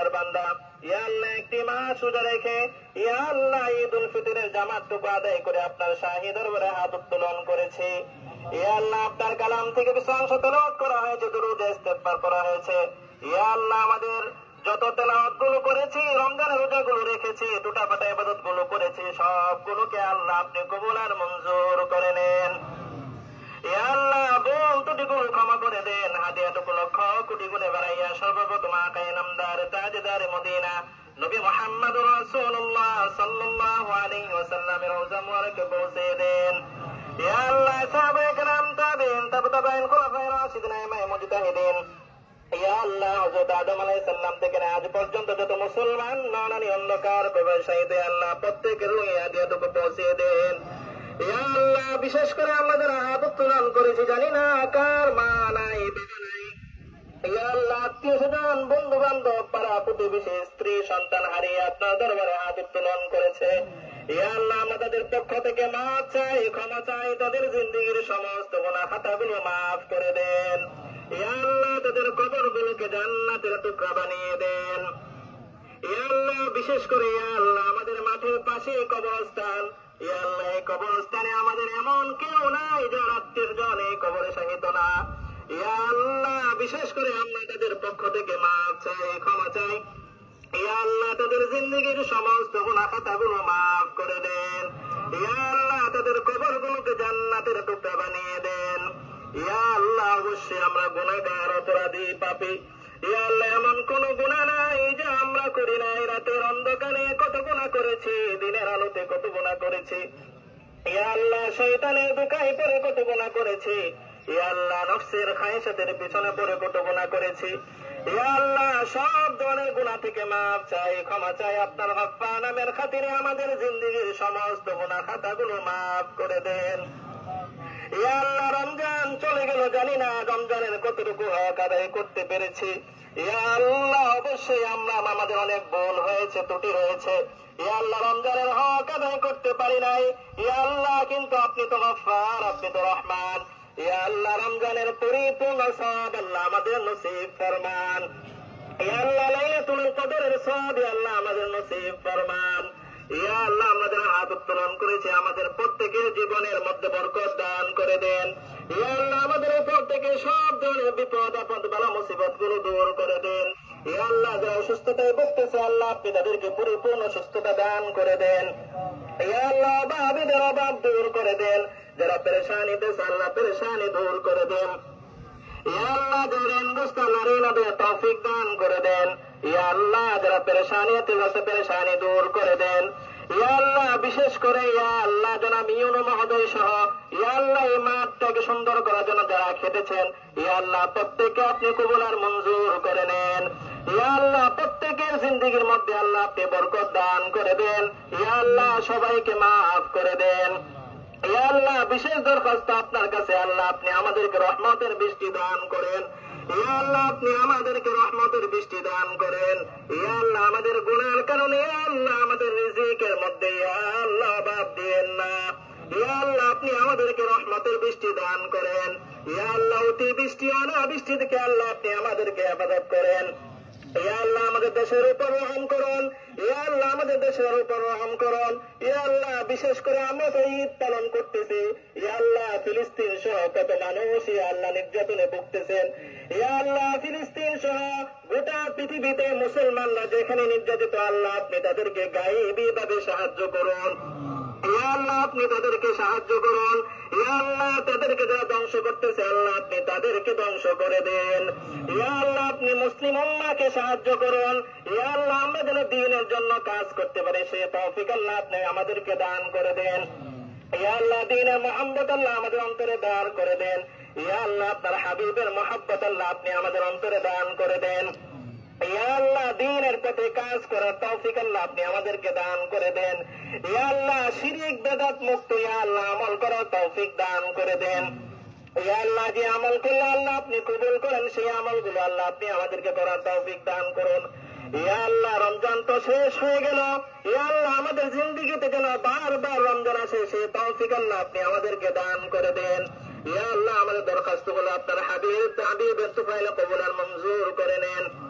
গুনাহগার বান্দা। ইয়া একটি মাস রোজা রেখে ইয়া আল্লাহ ঈদ উল ফিতরের আদায় করে আপনার শাহী দরবারে হাত উত্তোলন করেছি। ইয়া আপনার কালাম থেকে কিছু অংশ তেলাওয়াত করা হয়েছে, দুরুদ ইস্তেগফার করা হয়েছে। ইয়া আমাদের যত তেলাওয়াতগুলো করেছি, রমজানের রোজা গুলো রেখেছি টুটা ফাটা ইবাদতগুলো করেছি, সবগুলোকে আল্লাহ আপনি কবুল আর মঞ্জুর করে নেন। ইয়া আল্লাহ ভুল ত্রুটিগুলো ক্ষমা করে দেন হাদিয়াটুকু আজ পর্যন্ত যত মুসলমান, ননানি প্রত্যেকের পৌঁছে দেন। বিশেষ করে আমাদের হাত উত্তোলন করেছি, জানি না কার মা নাই আল্লাহ আত্মীয় স্বজন বন্ধু বান্ধব পাড়া প্রতিবেশী, স্ত্রী, সন্তান হারিয়ে আপনার দরবারে হাত উত্তোলন করেছে। তাদের পক্ষ থেকে মাফ চাই, ক্ষমা চাই, তাদের জিন্দগির সমস্ত গোনা খাতাগুলো মাফ করে দেন। আল্লাহ তাদের কবরগুলোকে জান্নাতের টুকরা বানিয়ে দেন। আল্লাহ, বিশেষ করে ইয়া আল্লাহ, আমাদের মাঠের পাশে কবরস্থান। ইয়া আল্লাহ, এই কবরস্থানে আমাদের এমন কেউ নাই যার আত্মীয় জন এই কবরে সাহিত না। আল্লাহ, বিশেষ করে আমরা তাদের পক্ষ থেকে মাফ চাই, ক্ষমা চাই। আল্লাহ, তাদের জিন্দগির সমস্ত গুণা খাতাগুলো মাফ করে দেন। আল্লাহ, তাদের কবরগুলোকে জান্নাতের টুকরা বানিয়ে দেন। ইয়া আল্লাহ, অবশ্যই আমরা গুণাগার অপরাধী, পাপী। ইয়া আল্লাহ, এমন কোন গুণা নাই যে আমরা করি নাই। রাতের অন্ধকারে কত গুণা করেছি, দিনের আলোতে কত গুণা করেছি। ইয়া আল্লাহ, শয়তানের দুকাই পরে কত গুণা করেছি। আমাদের জিন্দগির সমস্ত গুণা খাতাগুলো মাফ করে দেন। ইয়া রমজান চলে গেল, জানি না রমজানের কতটুকু হক আদায় করতে পেরেছি। ইয়া অবশ্যই আমরা, আমাদের অনেক ভুল হয়েছে, ত্রুটি রয়েছে। ইয়া রমজানের হক আদায় করতে পারি নাই। ইয়া আল্লাহ, কিন্তু আপনি তো গফফার, আপনি তো রহমান। আল্লাহ রমজানের পরিপূর্ণ সব আল্লাহ আমাদের নসিব ফরমান। আমাদের প্রত্যেকের জীবনের মধ্যে বরকত দান করে দেন। ইয়া আল্লাহ আমাদের উপর থেকে সব ধরনের বিপদ আপদ, বালা মুসিবতগুলো দূর করে দেন। ইয়া আল্লাহ যারা অসুস্থতায় ভুগতেছে, আল্লাহ আপনি তাদেরকে পরিপূর্ণ সুস্থতা দান করে দেন। ইয়া আল্লাহ অভাবীদের অভাব দূর করে দেন। যারা পেরেশানিতে আল্লাহ পেরেশানি দূর করে দেন। আল্লাহ যারা হিন্দুস্তান নারী নদের তৌফিক দান করে দেন। ইয়া আল্লাহ যারা পেরেশানিতে আছে, পেরেশানি দূর করে দেন। ইয়া আল্লাহ বিশেষ করে ইয়া আল্লাহ জনাব ইউনু মহোদয় সহ ইয়া আল্লাহ এই মাঠটাকে সুন্দর করার জন্য যারা খেটেছেন ইয়া আল্লাহ প্রত্যেকে আপনি কবুল আর মঞ্জুর করে নেন। আল্লাহ, প্রত্যেকের জিন্দগির মধ্যে আল্লাহ আপনি বরকত দান করে দেন। ইয়া আল্লাহ, সবাইকে মাফ করে দেন। ইয়া আল্লাহ, বিশেষ দরখাস্ত আপনার কাছে, আল্লাহ আপনি আমাদেরকে রহমতের বৃষ্টি দান করেন। ইয়া আল্লাহ, আপনি আমাদেরকে রহমতের বৃষ্টি দান করেন। ইয়া আল্লাহ, আমাদের গুণার কারণে আল্লাহ, আমাদের রিজিকের মধ্যে ইয়া আল্লাহ অভাব দিয়েন না। ইয়া আল্লাহ, আপনি আমাদেরকে রহমতের বৃষ্টি দান করেন। ইয়া আল্লাহ, অতি বৃষ্টি অনাবৃষ্টি থেকে আল্লাহ আপনি আমাদেরকে হেফাজত করেন। দেশের উপর রহম করুন। ইয়া আল্লাহ আমাদের দেশের উপর রহম করুন। ইয়া আল্লাহ বিশেষ করে আমরা তো ঈদ পালন করতেছি। ইয়া আল্লাহ ফিলিস্তিন সহ কত মানুষ ইয়া আল্লাহ নির্যাতনে ভুগতেছেন। ইয়া আল্লাহ ফিলিস্তিন সহ গোটা পৃথিবীতে মুসলমানরা যেখানে নির্যাতিত আল্লাহ, আপনি তাদেরকে গায়েবী ভাবে সাহায্য করুন। আল্লাহ, আপনি তাদেরকে সাহায্য করুন। আল্লাহ, তাদেরকে যারা ধ্বংস করতেছে, আল্লাহ, আপনি তাদেরকে ধ্বংস করে দেন। আল্লাহ, আপনি মুসলিম উম্মাকে সাহায্য করুন। আল্লাহ, আমরা যেন দিনের জন্য কাজ করতে পারি, সে তৌফিক আল্লাহ আপনি আমাদেরকে দান করে দেন। আল্লাহ, দিনের মোহাম্মত আল্লাহ আমাদের অন্তরে দান করে দেন। আল্লাহ, আপনার হাবিবের মোহাব্বত আল্লাহ আপনি আমাদের অন্তরে দান করে দেন। আল্লাহ, দিনের পথে কাজ করার তৌফিক আল্লাহ আপনি আমাদেরকে দান করে দেন। ইয়া আল্লাহ, শিরিক, বেদাত মুক্ত ইয়া আল্লাহ আমল করার তৌফিক দান করে দেন। ইয়া আল্লাহ, যে আমল করলে আল্লাহ আপনি কবুল করেন, সেই আমলগুলো আল্লাহ আপনি আমাদেরকে করার তৌফিক দান করুন। ইয়া আল্লাহ, রমজান তো শেষ হয়ে গেল। ইয়া আল্লাহ, আমাদের জিন্দিগিতে যেন বারবার রমজান আসে, সেই তৌফিক আল্লাহ আপনি আমাদেরকে দান করে দেন। ইয়া আল্লাহ, আমাদের দরখাস্তগুলো আপনার হাবিব তুফাইলে কবুল আর মঞ্জুর করে নেন।